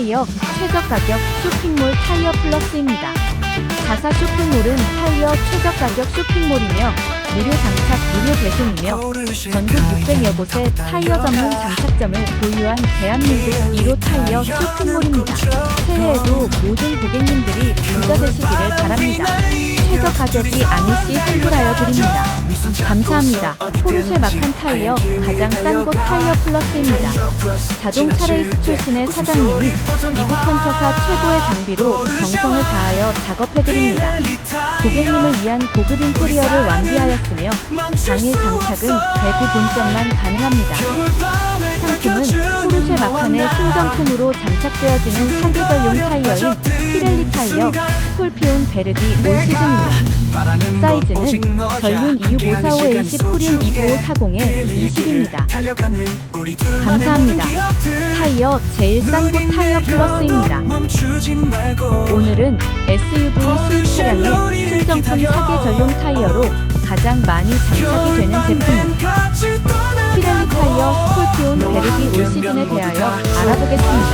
타이어 최저 가격 쇼핑몰 타이어 플러스입니다. 자사 쇼핑몰은 타이어 최저 가격 쇼핑몰이며 무료 장착, 무료 배송이며 전국 600여 곳의 타이어 전문 장착점을 보유한 대한민국 1호 타이어 쇼핑몰입니다. 새해에도 모든 고객님들이 부자 되시기를 바랍니다. 최저 가격이 아니시 환불하여 드립니다. 감사합니다. 포르쉐 마칸 타이어 가장 싼 곳 타이어 플러스입니다. 자동차 레이스 출신의 사장님이 미국 펀처사 최고의 장비로 정성을 다하여 작업해드립니다. 고객님을 위한 고급 인테리어를 완비하였으며 장일 장착은 대구 본점만 가능합니다. 신정품으로 장착되어지는 사계절용 타이어인 피렐리 타이어 스콜피온 베르디 올 시즌입니다. 사이즈는 전륜 26545A10 후륜 2540에 20입니다. 감사합니다. 타이어 제일 싼 곳 타이어 플러스입니다. 오늘은 SUV 수입 차량의 순정품 사계 전용 타이어로 가장 많이 장착이 되는 제품입니다. 피렐리 타이어 스콜피온 베르디 올 시즌에 대하여 알아보겠습니다.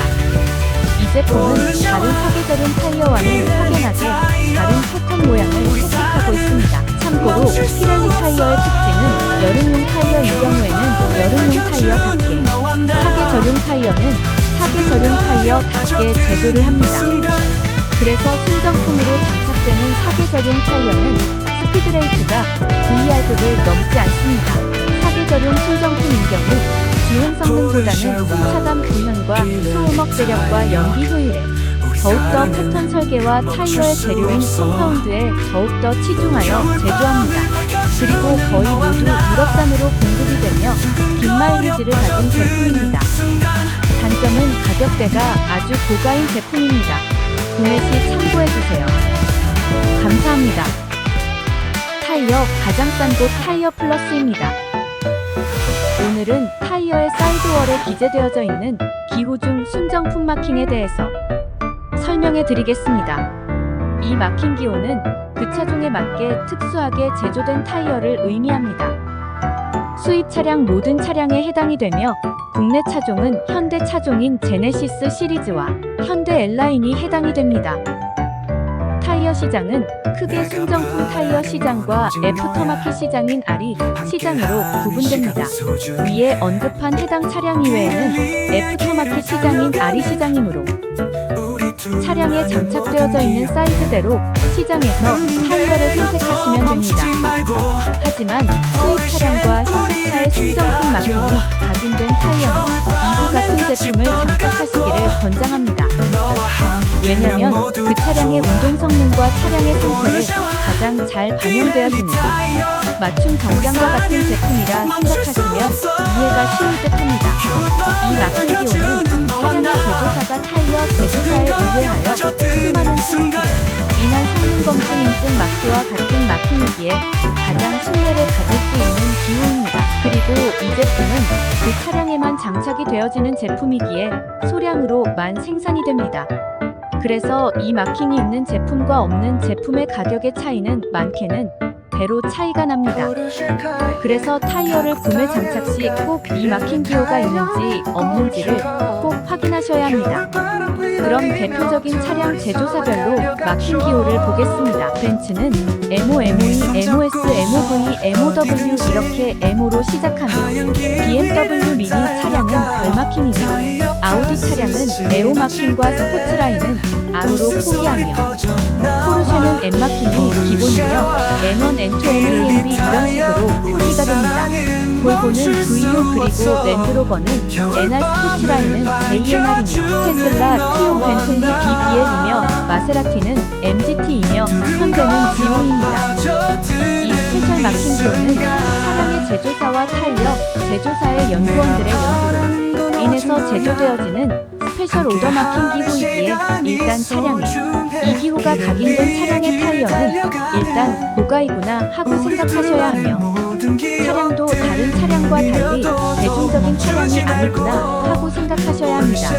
이 제품은 다른 사계절용 타이어와는 확연하게 다른 패턴 모양을 채택하고 있습니다. 참고로 피렐리 타이어의 특징은 여름용 타이어인 경우에는 여름용 타이어 닫게, 사계절용 타이어는 사계절용 타이어 닫게 제조를 합니다. 그래서 순정품으로 장착되는 사계절용 타이어는 스피드레이트가 VR급을 넘지 않습니다. 사계절용 순정품인 경우 주행 성능보다는 승차감 구현과 소음억 제력과 연비 효율에 더욱더 패턴 설계와 타이어의 재료인 컴파운드에 더욱더 치중하여 제조합니다. 그리고 거의 모두 유럽산으로 공급이 되며 긴 마일리지를 가진 제품입니다. 단점은 가격대가 아주 고가인 제품입니다. 구매 시 참고해주세요. 감사합니다. 타이어 가장 싼 곳 타이어 플러스입니다. 오늘은 타이어의 사이드월에 기재되어져 있는 기호 중 순정품 마킹에 대해서 설명해 드리겠습니다. 이 마킹 기호는 그 차종에 맞게 특수하게 제조된 타이어를 의미합니다. 수입 차량 모든 차량에 해당이 되며 국내 차종은 현대 차종인 제네시스 시리즈와 현대 엘라인이 해당이 됩니다. 타이어 시장은 크게 순정품 타이어 시장과 애프터마켓 시장인 아리 시장으로 구분됩니다. 위에 언급한 해당 차량 이외에는 애프터마켓 시장인 아리 시장이므로 차량에 장착되어져 있는 사이즈대로 시장에서 타이어를 선택하시면 됩니다. 하지만 수입 차량과 현대차의 순정품 마킹이 각인된 타이어는 이후 같은 제품을 장착하시기를 권장합니다. 왜냐면 그 차량의 운동 성능과 차량의 상태를 가장 잘 반영되어집니다. 맞춤 정장과 같은 제품이라 생각하시면 이해가 쉬울 듯 합니다. 이 마킹 기호는 제조사가 타이어 제조사에 의뢰하여 수많은 순위를 인한 성능 검증 인증 마크와 같은 마킹이기에 가장 신뢰를 가질 수 있는 기호입니다. 그리고 이 제품은 그 차량에만 장착이 되어지는 제품이기에 소량으로만 생산이 됩니다. 그래서 이 마킹이 있는 제품과 없는 제품의 가격의 차이는 많게는 배로 차이가 납니다. 그래서 타이어를 구매 장착 시 꼭 이 마킹 기호가 있는지 없는지를 꼭 확인하셔야 합니다. 그럼 대표적인 차량 제조사별로 마킹 기호를 보겠습니다. 벤츠는 MO, MOE, MOS, MOV, MOW 이렇게 M으로 시작하며 BMW 미니 차량은 별 마킹이며 아우디 차량은 에오 마킹과 스포츠라인은 R로 포기하며 포르쉐는 M 마킹이 기본이며 M1, M2, M2, 이런 식으로 포기가 됩니다. 볼보는 VU 그리고 랜드로버는 NR 스포츠라인은 JNR이며 테슬라, 티오 벤틀리 BBL이며 마세라티는 MGT이며 현대는 GO입니다. 이 스페셜 마킹 기호는 차량의 제조사와 타이어, 제조사의 연구원들의 연구로 인해서 제조되어지는 스페셜 오더 마킹 기호이기에 일단 차량에 이 기호가 각인된 차량의 타이어는 일단 고가이구나 하고 생각하셔야 하며 차량도 다른 차량과 달리 대중적인 차량이 아니구나 하고 생각하셔야 합니다.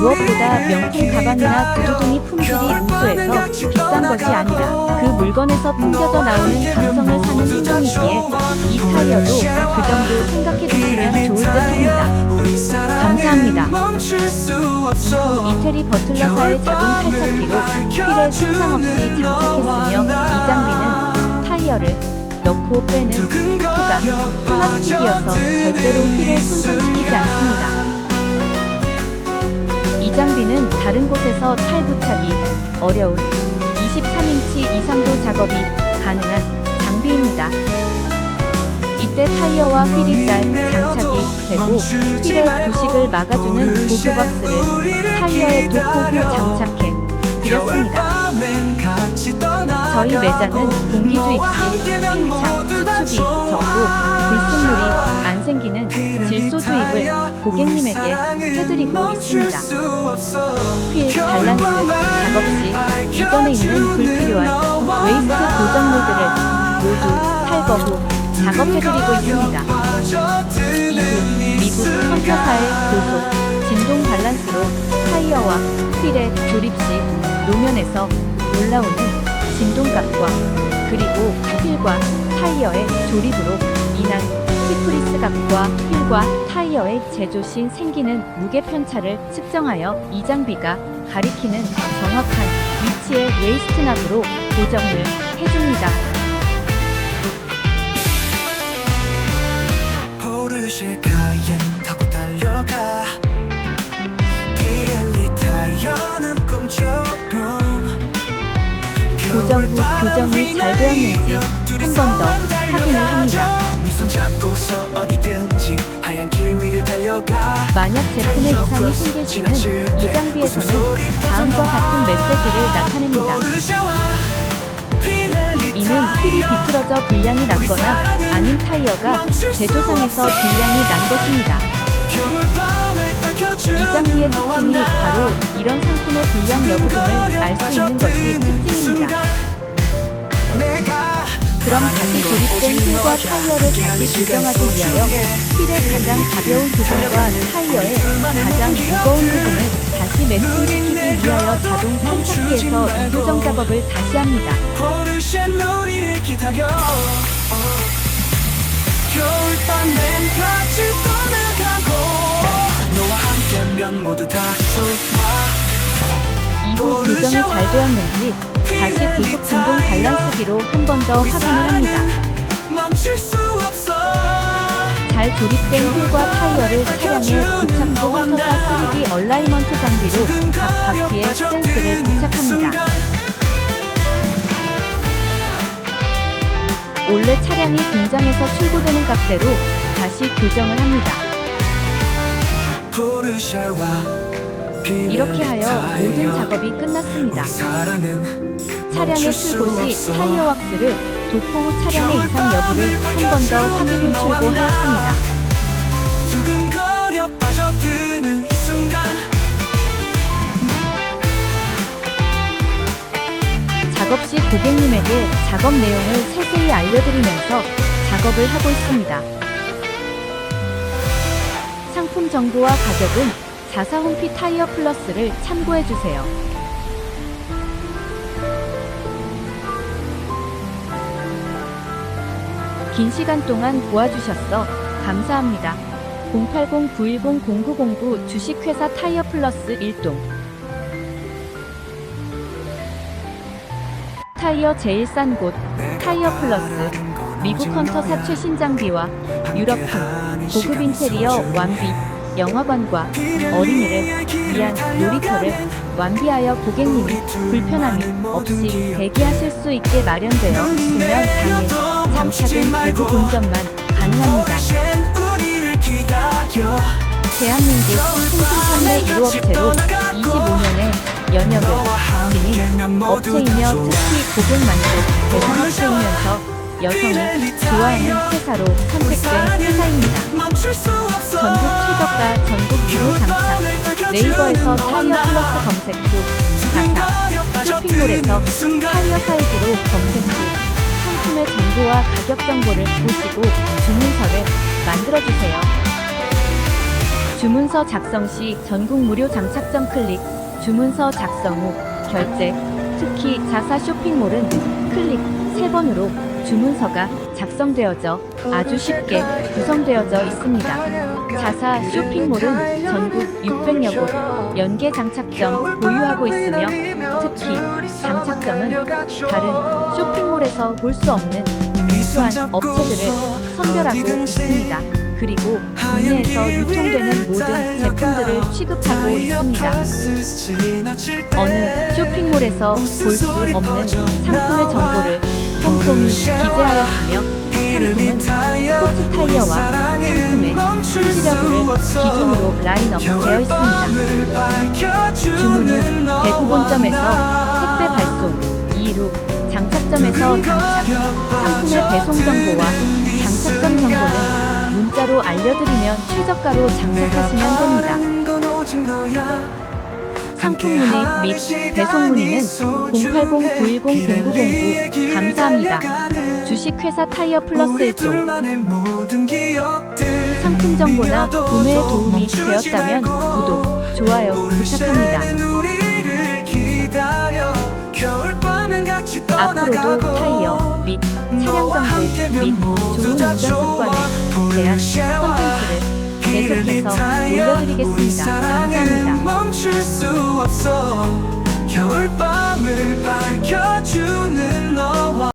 무엇보다 명품 가방이나 구두 등이 품질이 우수해서 비싼 것이 아니라 그 물건에서 풍겨져 나오는 감성을 사는 행동이기에 이 타이어도 그 점도 생각해 주시면 좋을 듯 합니다. 감사합니다. 이후 이태리 버틀러사의 자동 탈착기로 휠에 손상 없이 장착했으며 이 장비는 타이어를 넣고 빼는 후가 플라스틱이어서 절대로 휠에 손상시키지 않습니다. 이 장비는 다른 곳에서 탈 부착이 어려운 23인치 이상도 작업이 가능한 장비입니다. 이때 타이어와 휠이 잘 장착이 되고 휠의 부식을 막아주는 보조박스를 타이어에 도포 후 장착해 드렸습니다. 저희 매장은 공기주 입시, 팽창, 수축이 적고 불순물이 안 생기는 질소 주입을 고객님에게 해드리고 있습니다. 휠 밸런스 작업 시 주변에 있는 불필요한 웨이스트 고정물들을 모두 탈거 후 작업해드리고 있습니다. 이후 미국 컴퓨터사의 고속 진동 밸런스로 타이어와 휠의 조립 시 노면에서 올라오는 진동값과 그리고 휠과 타이어의 조립으로 인한 스프리스 값과 휠과 타이어의 제조 시 생기는 무게 편차를 측정하여 이 장비가 가리키는 정확한 위치의 웨이스트 납으로 고정을 해줍니다. 후 교정이 잘 되었는지 한 번 더 확인을 합니다. 만약 제품에 이상이 생길 시는 이 장비에서는 다음과 같은 메시지를 나타냅니다. 이는 휠이 비틀어져 불량이 났거나 아닌 타이어가 제조상에서 불량이 난 것입니다. 이 장비의 특징이 바로 이런 상품의 불량 여부 등을 알 수 있는 것이 특징입니다. 그럼 다시 조립된 휠과 타이어를 다시 교정하기 위하여 휠의 가장 가벼운 부분과 타이어의 가장 무거운 부분을 다시 매칭시키기 위하여 자동 탈착기에서 이 교정 작업을 다시 합니다. 겨울밤엔 같이 떠나가고 너와 함께면 모두 다 좋아. 이후 교정이 잘 되었는지 다시 구속 진동 밸런스기로 한 번 더 확인을 합니다. 잘 조립된 휠과 타이어를 차량에 부착 후 화터사 3D 얼라이먼트 장비로 각 바퀴에 센스를 부착합니다. 원래 차량이 공장에서 출고되는 값대로 다시 교정을 합니다. 이렇게 하여 모든 작업이 끝났습니다. 차량의 출고 시 타이어 왁스를 도포 후 차량의 이상 여부를 한 번 더 확인 후 출고 하였습니다. 두근거려 빠져드는 이 순간 작업 시 고객님에게 작업 내용을 세세히 알려드리면서 작업을 하고 있습니다. 상품 정보와 가격은 자사 홈피 타이어 플러스를 참고해 주세요. 긴 시간 동안 도와주셔서 감사합니다. 080-910-0909 주식회사 타이어 플러스 1동. 타이어 제일 싼 곳 타이어 플러스. 미국 헌터 사 최신 장비와 유럽풍 고급 인테리어 완비 영화관과 어린이를 위한 놀이터를 완비하여 고객님이 불편함이 없이 대기하실 수 있게 마련되어 공연 당일 장착은 대구 본점만 가능합니다. 대한민국 생sinh 판매 1호업체로 25년의 연역을 지닌 업체이며 특히 고객 만족 대상 업체이면서 여성이 좋아하는 회사로 선택된 회사입니다. 전국 최저가 전국 유료 장착 네이버에서 타이어 플러스 검색 후 자사 쇼핑몰에서 타이어 사이즈로 검색 후 상품의 정보와 가격 정보를 보시고 주문서를 만들어주세요. 주문서 작성 시 전국 무료 장착점 클릭, 주문서 작성 후 결제, 특히 자사 쇼핑몰은 클릭 3번으로 주문서가 작성되어져 아주 쉽게 구성되어져 있습니다. 자사 쇼핑몰은 전국 600여 곳 연계 장착점 보유하고 있으며 특히 장착점은 다른 쇼핑몰에서 볼 수 없는 우수한 업체들을 선별하고 있습니다. 그리고 국내에서 유통되는 모든 제품들을 취급하고 있습니다. 어느 쇼핑몰에서 볼 수 없는 상품의 정보를 꼼꼼히 기재하였으며 상품은 스포츠 타이어와 상품의 품질여부를 기준으로 라인업 되어 있습니다. 주문 후 대구 본점에서 택배 발송, 이후 장착점에서 장착, 상품의 배송 정보와 장착점 정보는 문자로 알려드리면 최저가로 장착하시면 됩니다. 상품 문의 및 배송 문의는 080-910-0909 감사합니다. 주식회사 타이어 플러스 1종 상품 정보나 구매에 도움이 되었다면 구독, 좋아요 부탁합니다. 앞으로도 타이어 및 차량 정보 및 좋은 운전 습관에 대한 콘텐츠를 계속해서 올려드리겠습니다. 감사합니다. 겨울밤을 밝혀주는 너와